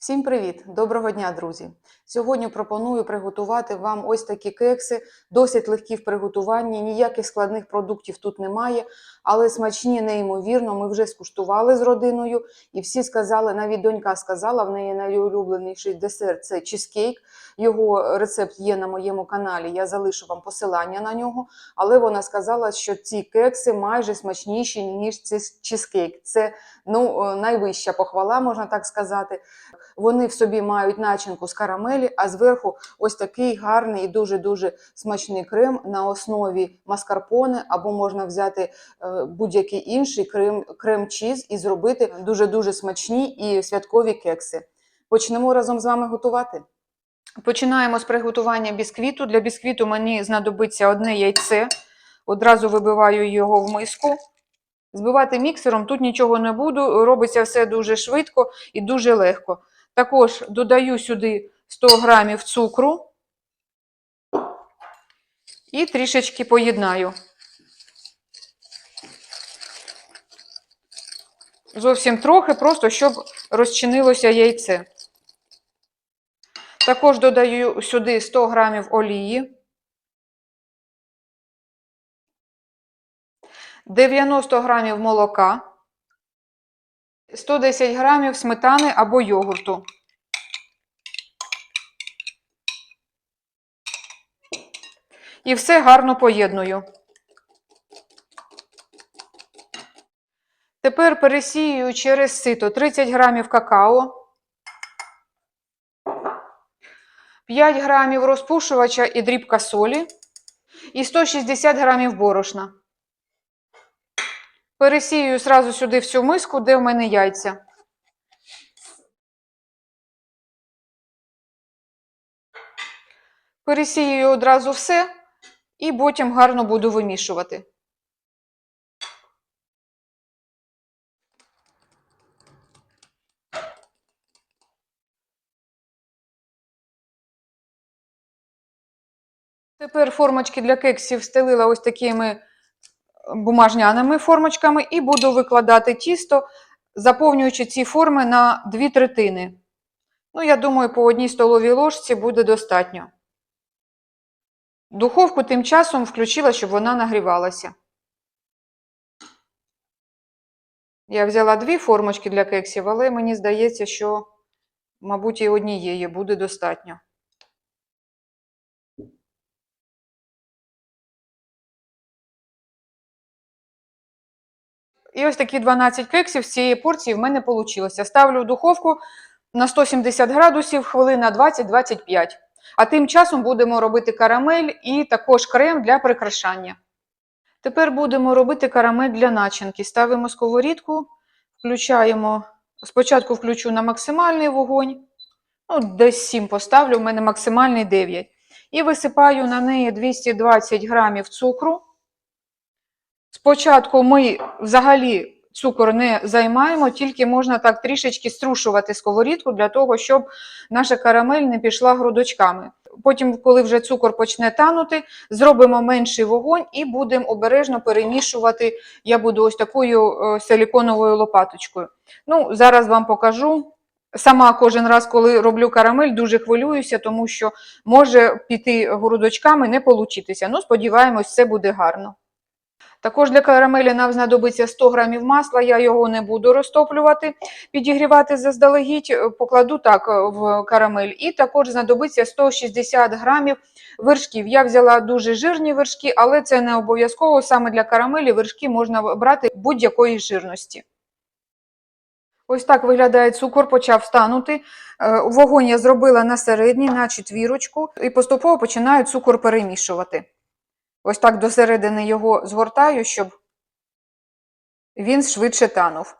Всім привіт! Доброго дня, друзі! Сьогодні пропоную приготувати вам ось такі кекси, досить легкі в приготуванні, ніяких складних продуктів тут немає, але смачні неймовірно. Ми вже скуштували з родиною, і всі сказали, навіть донька сказала, в неї найулюбленіший десерт це чизкейк. Його рецепт є на моєму каналі. Я залишу вам посилання на нього. Але вона сказала, що ці кекси майже смачніші, ніж чизкейк. Це ну, е, найвища похвала, можна так сказати. Вони в собі мають начинку з карамелі, а зверху ось такий гарний і дуже-дуже смачний крем на основі маскарпоне, або можна взяти е, будь-який інший крем, крем-чіз і зробити дуже-дуже смачні і святкові кекси. Почнемо разом з вами готувати. Починаємо з приготування бісквіту. Для бісквіту мені знадобиться одне яйце. Одразу вибиваю його в миску. Збивати міксером тут нічого не буду, робиться все дуже швидко і дуже легко. Також додаю сюди 100 грамів цукру і трішечки поєднаю. Зовсім трохи, просто щоб розчинилося яйце. Також додаю сюди 100 грамів олії. 90 грамів молока. 110 грамів сметани або йогурту. І все гарно поєдную. Тепер пересію через сито 30 грамів какао, 5 грамів розпушувача і дрібка солі і 160 грамів борошна. Пересію сразу сюди в цю миску, де в мене яйця. Пересію одразу все і потім гарно буду вимішувати. Тепер формочки для кексів стелила ось такими бумажняними формочками і буду викладати тісто, заповнюючи ці форми на дві третини. Ну, я думаю, по одній столовій ложці буде достатньо. Духовку тим часом включила, щоб вона нагрівалася. Я взяла дві формочки для кексів, але мені здається, що, мабуть, і однієї буде достатньо. І ось такі 12 кексів з цієї порції в мене вийшло. Ставлю в духовку на 170 градусів хвилина 20-25. А тим часом будемо робити карамель і також крем для прикрашання. Тепер будемо робити карамель для начинки. Ставимо сковорідку, включаємо, спочатку включу на максимальний вогонь, ну, десь 7 поставлю, у мене максимальний 9. І висипаю на неї 220 грамів цукру. Спочатку ми взагалі цукор не займаємо, тільки можна так трішечки струшувати сковорідку для того, щоб наша карамель не пішла грудочками. Потім, коли вже цукор почне танути, зробимо менший вогонь і будемо обережно перемішувати. Я буду ось такою е, силіконовою лопаточкою. Ну, Зараз вам покажу. Сама кожен раз, коли роблю карамель, дуже хвилююся, тому що може піти грудочками, не получитися. Ну, сподіваємось, все буде гарно. Також для карамелі нам знадобиться 100 грамів масла, я його не буду розтоплювати, підігрівати заздалегідь, покладу так в карамель. І також знадобиться 160 грамів вершків. Я взяла дуже жирні вершки, але це не обов'язково. Саме для карамелі вершки можна брати будь-якої жирності. Ось так виглядає цукор, почав станути. Вогонь я зробила на середній, на четвірочку, і поступово починаю цукор перемішувати. Ось так до середини його згортаю, щоб він швидше танув.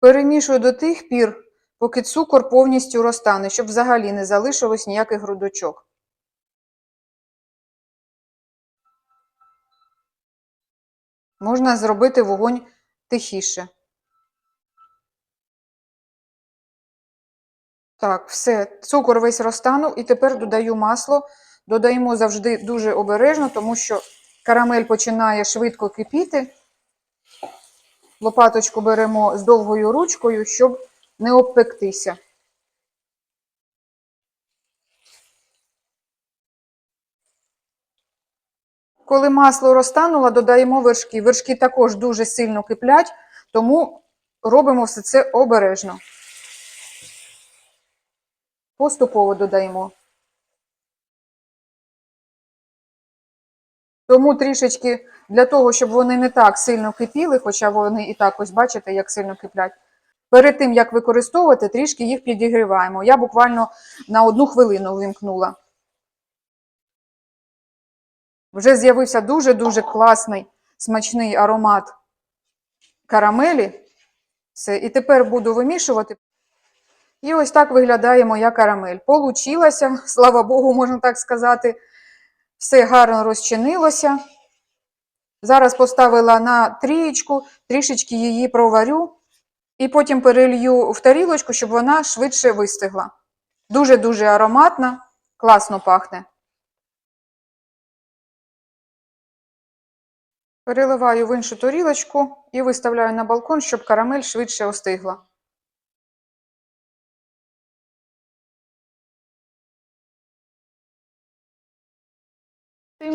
Перемішую до тих пір, поки цукор повністю розтане, щоб взагалі не залишилось ніяких грудочок. Можна зробити вогонь тихіше. Так, все, цукор весь розтанув і тепер додаю масло. Додаємо завжди дуже обережно, тому що карамель починає швидко кипіти. Лопаточку беремо з довгою ручкою, щоб не обпектися. Коли масло розтануло, додаємо вершки. Вершки також дуже сильно киплять, тому робимо все це обережно. Поступово додаємо. Тому трішечки для того, щоб вони не так сильно кипіли, хоча вони і так ось бачите, як сильно киплять. Перед тим, як використовувати, трішки їх підігріваємо. Я буквально на одну хвилину вимкнула. Вже з'явився дуже-дуже класний смачний аромат карамелі. Все, і тепер буду вимішувати. І ось так виглядає моя карамель. Получилася, слава Богу, можна так сказати. Все гарно розчинилося. Зараз поставила на трієчку, трішечки її проварю і потім перелью в тарілочку, щоб вона швидше вистигла. Дуже-дуже ароматна, класно пахне. Переливаю в іншу тарілочку і виставляю на балкон, щоб карамель швидше остигла.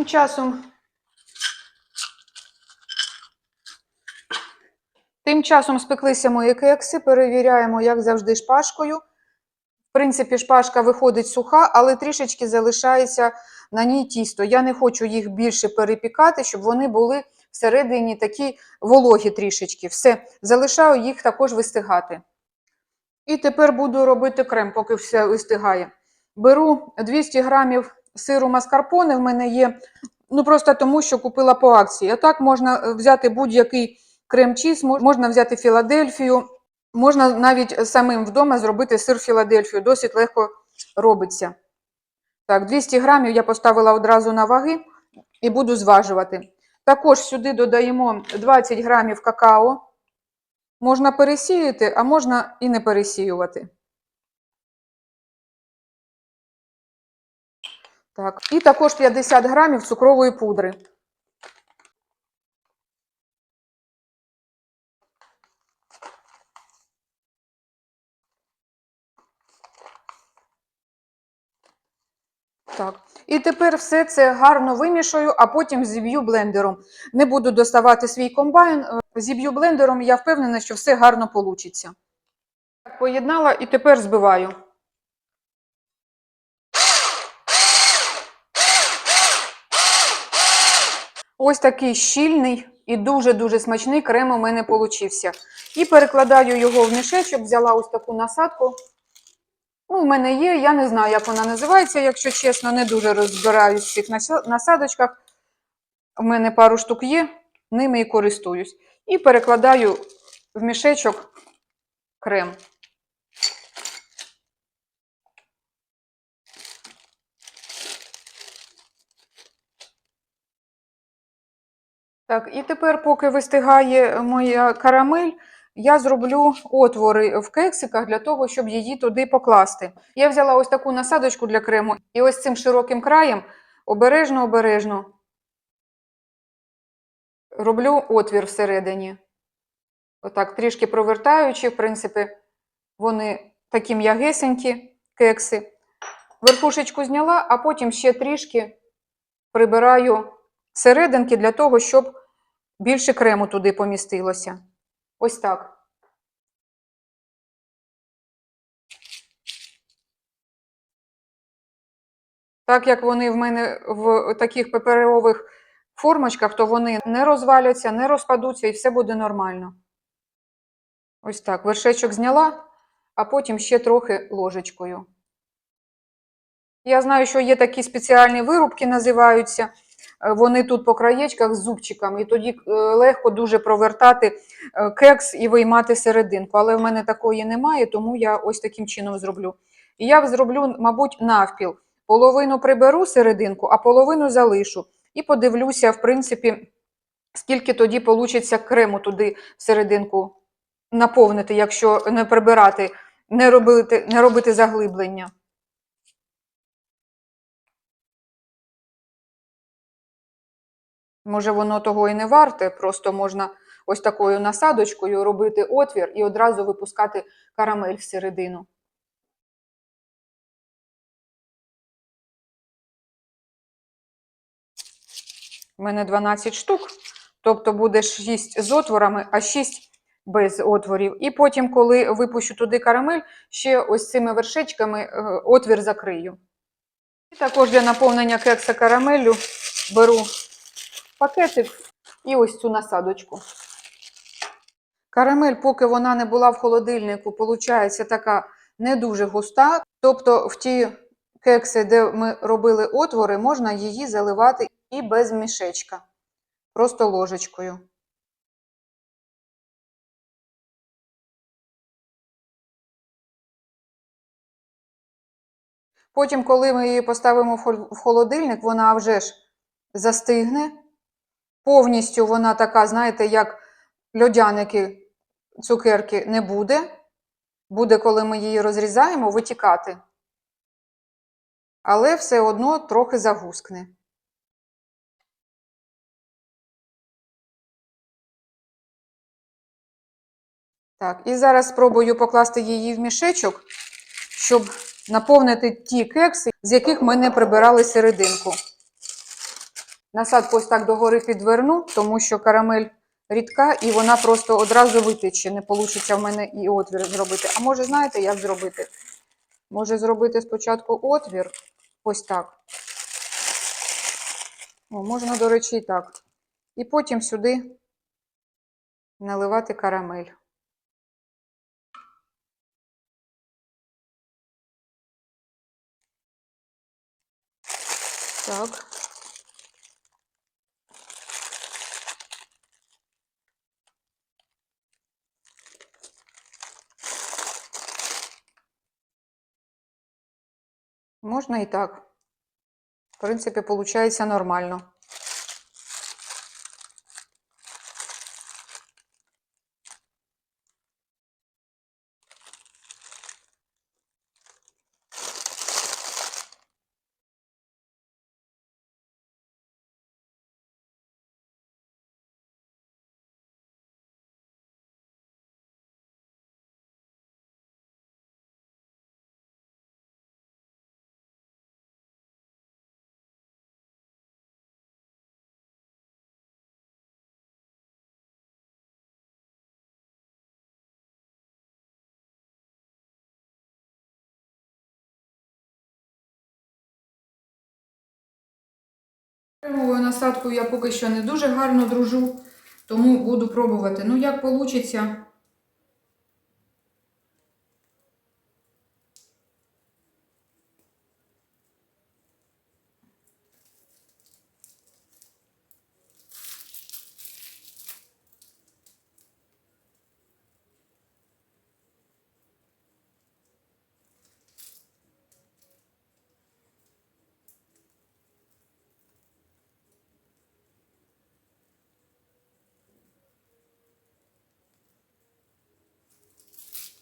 Тим часом Тим часом спеклися мої кекси, перевіряємо, як завжди, шпажкою. В принципі, шпажка виходить суха, але трішечки залишається на ній тісто. Я не хочу їх більше перепікати, щоб вони були всередині такі вологі трішечки. Все, залишаю їх також вистигати. І тепер буду робити крем, поки все вистигає. Беру 200 грамів сиру маскарпоне, в мене є, ну просто тому, що купила по акції. А так можна взяти будь-який крем-чіз, можна взяти Філадельфію, можна навіть самим вдома зробити сир Філадельфію, досить легко робиться. Так, 200 грамів я поставила одразу на ваги і буду зважувати. Також сюди додаємо 20 грамів какао. Можна пересіяти, а можна і не пересіювати. Так, і також 50 грамів цукрової пудри. Так, і тепер все це гарно вимішаю, а потім зіб'ю блендером. Не буду доставати свій комбайн, е, зіб'ю блендером, я впевнена, що все гарно вийде. Так, поєднала і тепер збиваю. Ось такий щільний і дуже-дуже смачний крем у мене получився. І перекладаю його в мішечок, взяла ось таку насадку. Ну, в мене є, я не знаю, як вона називається, якщо чесно, не дуже розбираюсь в цих насадочках. У мене пару штук є, ними і користуюсь. І перекладаю в мішечок крем. Так, і тепер, поки вистигає моя карамель, я зроблю отвори в кексиках для того, щоб її туди покласти. Я взяла ось таку насадочку для крему, і ось цим широким краєм обережно-обережно роблю отвір всередині. Отак, трішки провертаючи, в принципі, вони такі м'ягесенькі кекси. Верхушечку зняла, а потім ще трішки прибираю серединки для того, щоб більше крему туди помістилося. Ось так. Так як вони в мене в таких паперових формочках, то вони не розваляться, не розпадуться і все буде нормально. Ось так. Вершечок зняла, а потім ще трохи ложечкою. Я знаю, що є такі спеціальні вирубки, називаються. Е, вони тут по краєчках з зубчиками, і тоді е, легко дуже провертати е, кекс і виймати серединку. Але в мене такої немає, тому я ось таким чином зроблю. І я зроблю, мабуть, навпіл. Половину приберу серединку, а половину залишу. І подивлюся, в принципі, скільки тоді вийде крему туди в серединку наповнити, якщо не прибирати, не робити, не робити заглиблення. Може, воно того і не варте, просто можна ось такою насадочкою робити отвір і одразу випускати карамель всередину. У мене 12 штук, тобто буде 6 з отворами, а 6 без отворів. І потім, коли випущу туди карамель, ще ось цими вершечками е, отвір закрию. І також для наповнення кекса карамеллю беру пакетик і ось цю насадочку. Карамель, поки вона не була в холодильнику, виходить така не дуже густа. Тобто в ті кекси, де ми робили отвори, можна її заливати і без мішечка, просто ложечкою. Потім, коли ми її поставимо в холодильник, вона вже ж застигне. Повністю вона така, знаєте, як льодяники, цукерки не буде. Буде, коли ми її розрізаємо, витікати. Але все одно трохи загускне. Так, і зараз спробую покласти її в мішечок, щоб наповнити ті кекси, з яких ми не прибирали серединку. Насадку ось так догори підверну, тому що карамель рідка і вона просто одразу витече. Не вийде в мене і отвір зробити. А може, знаєте, як зробити? Може зробити спочатку отвір, ось так. О, можна, до речі, і так. І потім сюди наливати карамель. Так. Можна і так. В принципі, виходить нормально. Кремовою насадкою я поки що не дуже гарно дружу, тому буду пробувати. Ну, як вийде.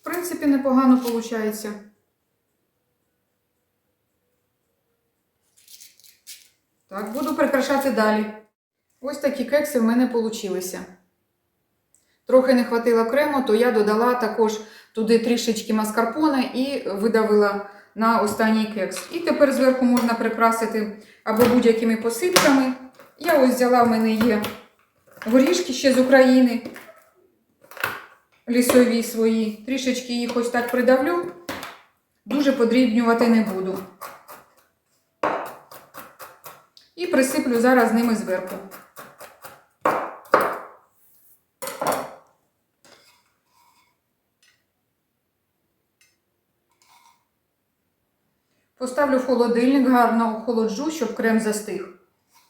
В принципі, непогано виходить. Так, буду прикрашати далі. Ось такі кекси в мене вийшли. Трохи не хватило крему, то я додала також туди трішечки маскарпоне і видавила на останній кекс. І тепер зверху можна прикрасити або будь-якими посипками. Я ось взяла, в мене є горішки ще з України лісові свої. Трішечки їх ось так придавлю, дуже подрібнювати не буду. І присиплю зараз ними зверху. Поставлю в холодильник, гарно охолоджу, щоб крем застиг.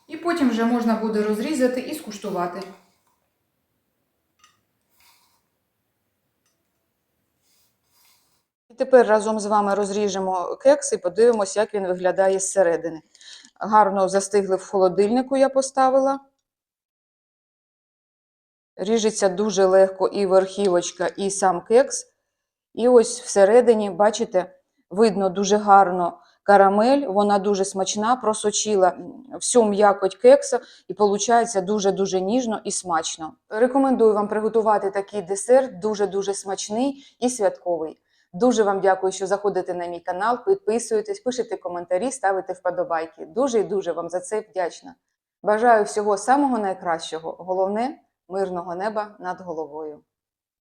І потім вже можна буде розрізати і скуштувати. Тепер разом з вами розріжемо кекс і подивимося, як він виглядає зсередини. Гарно застигли в холодильнику, я поставила. Ріжеться дуже легко і верхівочка, і сам кекс. І ось всередині, бачите, видно дуже гарно карамель, вона дуже смачна, просочила всю м'якоть кекса і виходить дуже-дуже ніжно і смачно. Рекомендую вам приготувати такий десерт, дуже-дуже смачний і святковий. Дуже вам дякую, що заходите на мій канал, підписуєтесь, пишете коментарі, ставите вподобайки. Дуже і дуже вам за це вдячна. Бажаю всього самого найкращого. Головне мирного неба над головою.